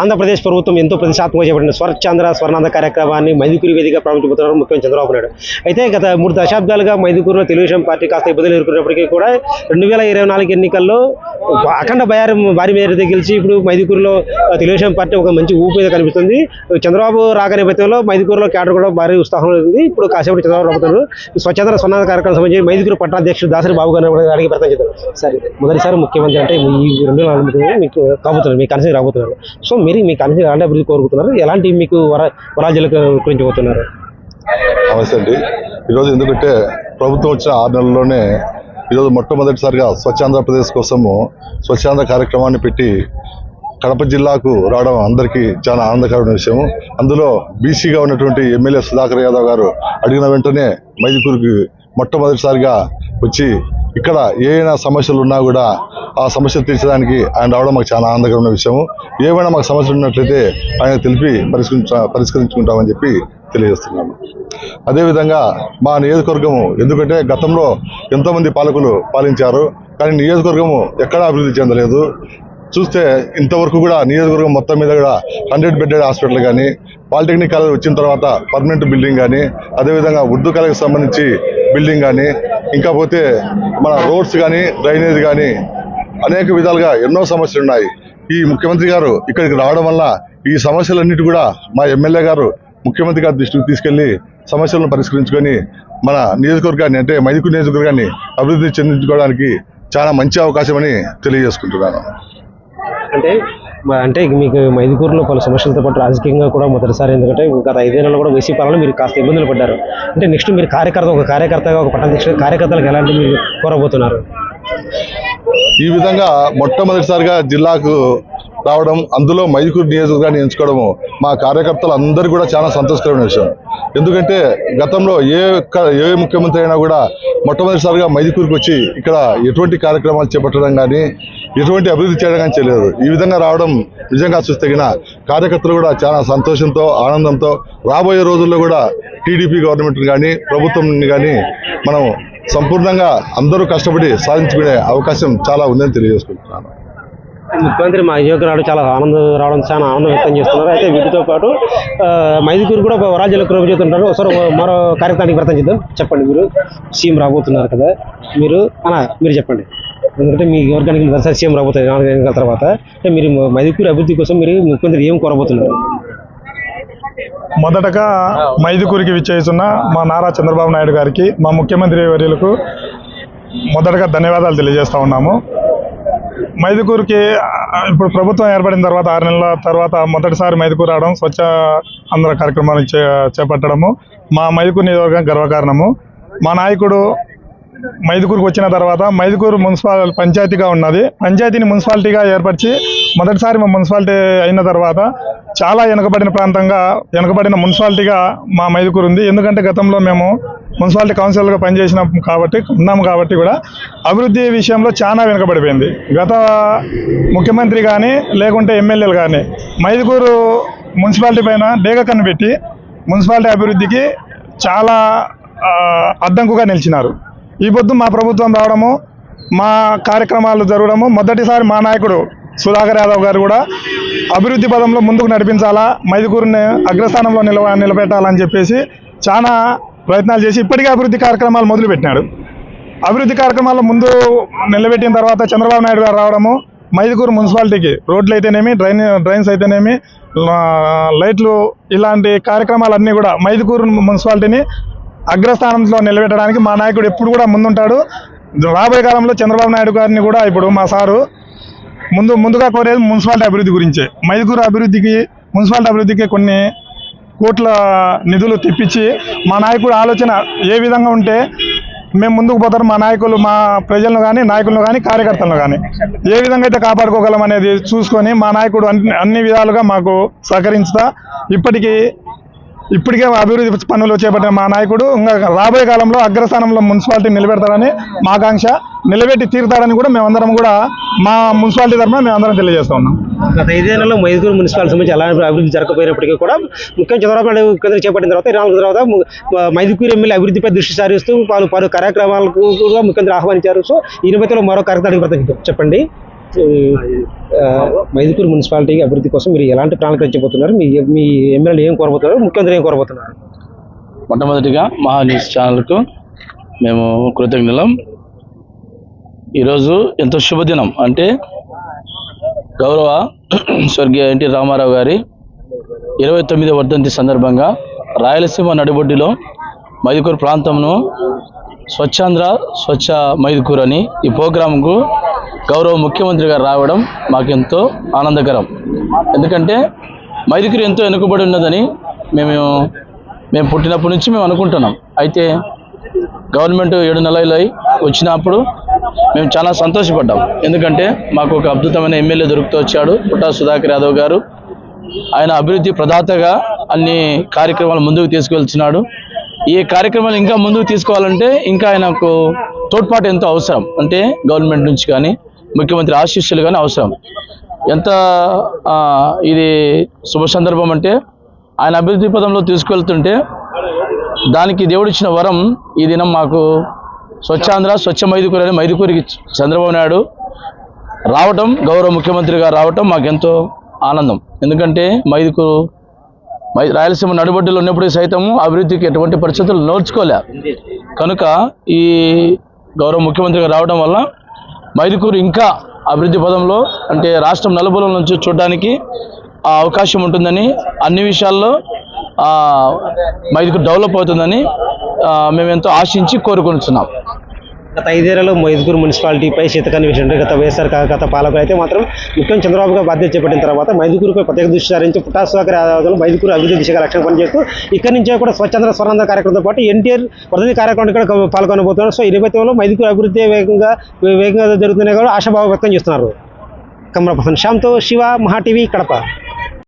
ఆంధ్రప్రదేశ్ ప్రభుత్వం ఎంతో ప్రతిష్టాత్మకంగా చేపట్టిన స్వర్చంద్ర స్వర్ణాంధ కార్యక్రమాన్ని మైదుకూరి వేదికగా ప్రారంభించబోతున్నారు ముఖ్యమంత్రి చంద్రబాబు నాయుడు. అయితే గత మూడు దశాబ్దాలుగా మైదుకూరులో తెలుగుదేశం పార్టీ కాస్త ఇబ్బందులు ఎదుర్కొన్నప్పటికీ కూడా రెండు వేల ఇరవై నాలుగు ఎన్నికల్లో అఖండ భయారం భారీ మేరతో గెలిచి ఇప్పుడు మైదుకూరులో తెలుగుదేశం పార్టీ ఒక మంచి ఊపు మీద కనిపిస్తుంది. చంద్రబాబు రాక నేపథ్యంలో మైదుకూరులో క్యాడర్ కూడా భారీ ఉత్సాహం ఉంది. ఇప్పుడు కాసేపు చంద్రబాబు రాబోతున్నారు. స్వచ్ఛంద్ర స్వచ్ఛంద స్వర్ణాంధ కార్యక్రమం సంబంధించి మైదుకూరు పట్టణాధ్యక్షుడు దాసరి బాబు గారు కూడా అడిగి ప్రయత్నం చేద్దాం. సరే మొదటిసారి ముఖ్యమంత్రి అంటే ఈ రెండు వేల నాలుగు మీకు కాబోతున్నారు మీ కనసీ రాబోతున్నారు. సో మీరు మీ కనసి ఎలాంటి అభివృద్ధి కోరుకుంటున్నారు. ఎలాంటి మీకు వర వరాజ్యాల గురించి పోతున్నారు నమస్తే అండి. ఈరోజు ఎందుకంటే ప్రభుత్వం వచ్చిన ఆరు నెలల్లోనే ఈరోజు మొట్టమొదటిసారిగా స్వచ్ఛాంధ్రప్రదేశ్ కోసము స్వచ్ఛాంధ్ర కార్యక్రమాన్ని పెట్టి కడప జిల్లాకు రావడం అందరికీ చాలా ఆనందకరమైన విషయం. అందులో బీసీగా ఉన్నటువంటి ఎమ్మెల్యే సుధాకర్ యాదవ్ గారు అడిగిన వెంటనే మైదుకూరుకి మొట్టమొదటిసారిగా వచ్చి ఇక్కడ ఏమైనా సమస్యలు ఉన్నా కూడా ఆ సమస్య తీర్చడానికి ఆయన రావడం మాకు చాలా ఆనందకరమైన విషయం ఏమైనా మాకు సమస్యలు ఉన్నట్లయితే ఆయన తెలిపి పరిష్కరించ పరిష్కరించుకుంటామని చెప్పి తెలియజేస్తున్నాను అదేవిధంగా మా నియోజకవర్గము ఎందుకంటే గతంలో ఎంతోమంది పాలకులు పాలించారు కానీ నియోజకవర్గము ఎక్కడా అభివృద్ధి చెందలేదు. చూస్తే ఇంతవరకు కూడా నియోజకవర్గం మొత్తం మీద కూడా హండ్రెడ్ బెడ్డెడ్ హాస్పిటల్ కానీ పాలిటెక్నిక్ కాలేజ్ వచ్చిన తర్వాత పర్మనెంట్ బిల్డింగ్ కానీ అదేవిధంగా ఉర్దూ కాలేజ్కి సంబంధించి బిల్డింగ్ కానీ ఇంకా పోతే మన రోడ్స్ కానీ డ్రైనేజ్ కానీ అనేక విధాలుగా ఎన్నో సమస్యలు ఉన్నాయి. ఈ ముఖ్యమంత్రి గారు ఇక్కడికి రావడం వల్ల ఈ సమస్యలన్నిటి కూడా మా ఎమ్మెల్యే గారు ముఖ్యమంత్రి గారి దృష్టికి తీసుకెళ్ళి సమస్యలను పరిష్కరించుకొని మన నియోజకవర్గాన్ని అంటే మైదుకూరు నియోజకవర్గాన్ని అభివృద్ధి చెందించుకోవడానికి చాలా మంచి అవకాశం అని తెలియజేసుకుంటున్నాను. అంటే అంటే మీకు మైదుకూరులో పలు సమస్యలతో పాటు రాజకీయంగా కూడా మొదటిసారి ఎందుకంటే గత ఐదేళ్ళలో కూడా వేసీ పాలన మీరు కాస్త ఇబ్బందులు పడ్డారు. అంటే నెక్స్ట్ మీరు కార్యకర్త ఒక కార్యకర్తగా ఒక పట్టణాధ్యక్షుడు కార్యకర్తలకు ఎలాంటి మీరు కోరబోతున్నారు? ఈ విధంగా మొట్టమొదటిసారిగా జిల్లాకు రావడం అందులో మైదుకూరు నియోజకవర్గాన్ని ఎంచుకోవడము మా కార్యకర్తలు అందరూ కూడా చాలా సంతోషకరమైన విషయం. ఎందుకంటే గతంలో ఏ ఏ ముఖ్యమంత్రి అయినా కూడా మొట్టమొదటిసారిగా మైదుకూరుకు వచ్చి ఇక్కడ ఎటువంటి కార్యక్రమాలు చేపట్టడం కానీ ఎటువంటి అభివృద్ధి చేయడం కానీ చేయలేదు. ఈ విధంగా రావడం నిజంగా చూస్తగిన కార్యకర్తలు కూడా చాలా సంతోషంతో ఆనందంతో రాబోయే రోజుల్లో కూడా టీడీపీ గవర్నమెంట్ని కానీ ప్రభుత్వం కానీ మనం సంపూర్ణంగా అందరూ కష్టపడి సాధించుకునే అవకాశం చాలా ఉందని తెలియజేసుకుంటున్నాను. ముఖ్యమంత్రి మా నియోజకవర్గం రావడం చాలా ఆనందం రావడం చాలా ఆనందం వ్యక్తం చేస్తున్నారు. అయితే వీటితో పాటు మైదుకూరు కూడా వరాజ్యాలకు ప్రోగు చేస్తుంటారు. ఒకసారి మరో కార్యక్రమానికి వ్రతం చేద్దాం. చెప్పండి మీరు. సీఎం రాబోతున్నారు కదా. మీరు అనా మీరు చెప్పండి. ఎందుకంటే మీ వర్గానికి మొదటిసారి సీఎం రాబోతుంది నాలుగు ఎన్నికల తర్వాత. అంటే మీరు మైదుకూరు అభివృద్ధి కోసం మీరు ముఖ్యమంత్రి ఏం కోరబోతున్నారు? మొదటగా మైదుకూరికి విచ్చేస్తున్న మా నారా చంద్రబాబు నాయుడు గారికి మా ముఖ్యమంత్రి వర్యులకు మొదటగా ధన్యవాదాలు తెలియజేస్తూ ఉన్నాము. మైదుకూరుకి ఇప్పుడు ప్రభుత్వం ఏర్పడిన తర్వాత ఆరు నెలల తర్వాత మొదటిసారి మైదుకూరు రావడం స్వచ్ఛ ఆంధ్ర కార్యక్రమాన్ని చే చేపట్టడము మా మైదుకూరు నియోజకవర్గం గర్వకారణము. మా నాయకుడు మైదుకూరుకు వచ్చిన తర్వాత మైదుకూరు మున్సిపల్ పంచాయతీగా ఉన్నది. పంచాయతీని మున్సిపాలిటీగా ఏర్పరిచి మొదటిసారి మా మున్సిపాలిటీ అయిన తర్వాత చాలా వెనుకబడిన ప్రాంతంగా వెనుకబడిన మున్సిపాలిటీగా మా మైదుకూరు ఉంది. ఎందుకంటే గతంలో మేము మున్సిపాలిటీ కౌన్సిలర్గా పనిచేసినాం కాబట్టి ఉన్నాము కాబట్టి కూడా అభివృద్ధి విషయంలో చాలా వెనుకబడిపోయింది. గత ముఖ్యమంత్రి కానీ లేకుంటే ఎమ్మెల్యేలు కానీ మైదుకూరు మున్సిపాలిటీ పైన డేగ కనిపెట్టి మున్సిపాలిటీ అభివృద్ధికి చాలా అడ్డంకుగా నిలిచినారు. ఈ పొద్దు మా ప్రభుత్వం రావడము మా కార్యక్రమాలు జరగడము మొదటిసారి మా నాయకుడు సుధాకర్ యాదవ్ గారు కూడా అభివృద్ధి పదంలో ముందుకు నడిపించాలా మైదుకూరుని అగ్రస్థానంలో నిలవ నిలబెట్టాలని చెప్పేసి చాలా ప్రయత్నాలు చేసి ఇప్పటికే అభివృద్ధి కార్యక్రమాలు మొదలుపెట్టినాడు. అభివృద్ధి కార్యక్రమాల్లో ముందు నిలబెట్టిన తర్వాత చంద్రబాబు నాయుడు గారు రావడము మైదుకూరు మున్సిపాలిటీకి రోడ్లు అయితేనేమి డ్రైన్ డ్రైన్స్ అయితేనేమి లైట్లు ఇలాంటి కార్యక్రమాలన్నీ కూడా మైదుకూరు మున్సిపాలిటీని అగ్రస్థానంలో నిలబెట్టడానికి మా నాయకుడు ఎప్పుడు కూడా ముందుంటాడు. రాబోయే కాలంలో చంద్రబాబు నాయుడు గారిని కూడా ఇప్పుడు మా సారు ముందు ముందుగా కోరేది మున్సిపాలిటీ అభివృద్ధి గురించే. మైదుకూరు అభివృద్ధికి మున్సిపాలిటీ అభివృద్ధికి కొన్ని కోట్ల నిధులు తెప్పించి మా నాయకుడు ఆలోచన ఏ విధంగా ఉంటే మేము ముందుకు పోతారు మా నాయకులు మా ప్రజలను కానీ నాయకులను కానీ కార్యకర్తలను కానీ ఏ విధంగా అయితే కాపాడుకోగలం అనేది చూసుకొని మా నాయకుడు అన్ని అన్ని విధాలుగా మాకు సహకరించుతా. ఇప్పటికీ ఇప్పటికే అభివృద్ధి పనులు చేపట్టిన మా నాయకుడు ఇంకా రాబోయే కాలంలో అగ్రస్థానంలో మున్సిపాలిటీ నిలబెడతారని మా ఆకాంక్ష. నిలబెట్టి తీరుతాడని కూడా మేమందరం కూడా మా మున్సిపాలిటీ తరఫున మేమందరం తెలియజేస్తా ఉన్నాం. గత ఐదేళ్ళలో మైదుకూరు మున్సిపాలిటీ సంబంధించి ఎలాంటి అభివృద్ధి జరగకపోయినప్పటికీ కూడా ముఖ్యంగా చంద్రబాబు నాయుడు ముఖ్యమంత్రి చేపట్టిన తర్వాత ఇరవై నాలుగు తర్వాత ము- మైదుకూరు ఎమ్మెల్యే అభివృద్ధిపై దృష్టి సారిస్తూ పలు పలు కార్యక్రమాలకు కూడా ముఖ్యమంత్రి ఆహ్వానించారు. సో ఈ నిమిత్తంలో మరో కార్యక్రమానికి ప్రయత్నిద్దాం. చెప్పండి. మైదుకూరు మున్సిపాలిటీ అభివృద్ధి కోసం మీరు ఎలాంటి ప్రణాళిక రచించబోతున్నారు మీ మీ ఎమ్మెల్యే ఏం కోరబోతున్నారు? ముఖ్యమంత్రి ఏం కోరబోతున్నారు? మొట్టమొదటిగా మహా న్యూస్ ఛానల్కు మేము కృతజ్ఞులం. ఈరోజు ఎంతో శుభదినం. అంటే గౌరవ స్వర్గీయ ఎన్టీ రామారావు గారి ఇరవై తొమ్మిది వర్ధంతి సందర్భంగా రాయలసీమ నడిబొడ్డిలో మైదుకూరు ప్రాంతంను స్వచ్ఛాంధ్ర స్వచ్ఛ మైదుకూరు అని ఈ ప్రోగ్రాంకు గౌరవ ముఖ్యమంత్రి గారు రావడం మాకెంతో ఆనందకరం. ఎందుకంటే మైదుకూరు ఎంతో వెనుకబడి ఉన్నదని మేము మేము పుట్టినప్పటి నుంచి మేము అనుకుంటున్నాం. అయితే గవర్నమెంట్ ఏడు నెలలు అయి వచ్చినప్పుడు మేము చాలా సంతోషపడ్డాం. ఎందుకంటే మాకు ఒక అద్భుతమైన ఎమ్మెల్యే దొరుకుతూ వచ్చాడు పుట్టా సుధాకర్ యాదవ్ గారు. ఆయన అభివృద్ధి ప్రదాతగా అన్ని కార్యక్రమాలు ముందుకు తీసుకువెళ్తున్నాడు ఈ కార్యక్రమాలు ఇంకా ముందుకు తీసుకోవాలంటే ఇంకా ఆయనకు తోడ్పాటు ఎంతో అవసరం. అంటే గవర్నమెంట్ నుంచి కానీ ముఖ్యమంత్రి ఆశీస్సులు కానీ అవసరం. ఎంత ఇది శుభ సందర్భం అంటే ఆయన అభివృద్ధి పదంలో తీసుకువెళ్తుంటే దానికి దేవుడిచ్చిన వరం ఈ దినం మాకు స్వచ్ఛాంధ్ర స్వచ్ఛ మైదుకూరు అని మైదుకూరికి చంద్రబాబు నాయుడు రావటం గౌరవ ముఖ్యమంత్రిగా రావటం మాకెంతో ఆనందం. ఎందుకంటే మైదుకూరు మై రాయలసీమ నడుబడ్డలు ఉన్నప్పుడు సైతము అభివృద్ధికి ఎటువంటి పరిస్థితులు నోర్చుకోలే కనుక ఈ గౌరవ ముఖ్యమంత్రిగా రావడం వల్ల మైదుకూరు ఇంకా అభివృద్ధి పదంలో అంటే రాష్ట్రం నలుబుల నుంచి చూడడానికి ఆ అవకాశం ఉంటుందని అన్ని విషయాల్లో మైదుకూరు డెవలప్ అవుతుందని మేమెంతో మేము ఎంతో ఆశించి కోరుకుంటున్నాం గత ఐదేళ్ళలో మైదుకూరు మున్సిపాలిటీపై శీతకాన్ని విషయంలో గత వైఎస్ఆర్ గత పాలకులు అయితే మాత్రం ముఖ్యం చంద్రబాబు గారు బాధ్యత చేపట్టిన తర్వాత మైదుకూరుపై ప్రత్యేక దృష్టి సారించి పుట్టా సుధాకర్ అభివృద్ధి దిశగా లక్ష్యం పనిచేస్తూ ఇక్కడి నుంచే కూడా స్వచ్ఛంద స్వర్ణాంధ్ర కార్యక్రమంతో పాటు ఎన్టీఆర్ వర్ధంతి కార్యక్రమాన్ని కూడా పాల్గొనబోతున్నారు. సో ఈ నేపథ్యంలో మైదుకూరు అభివృద్ధి వేగంగా వేగంగా జరుగుతున్నాయి కూడా ఆశాభావం వ్యక్తం చేస్తున్నారు. కమరపసన్ శ్యామ్తో శివ మహా టీవీ కడప.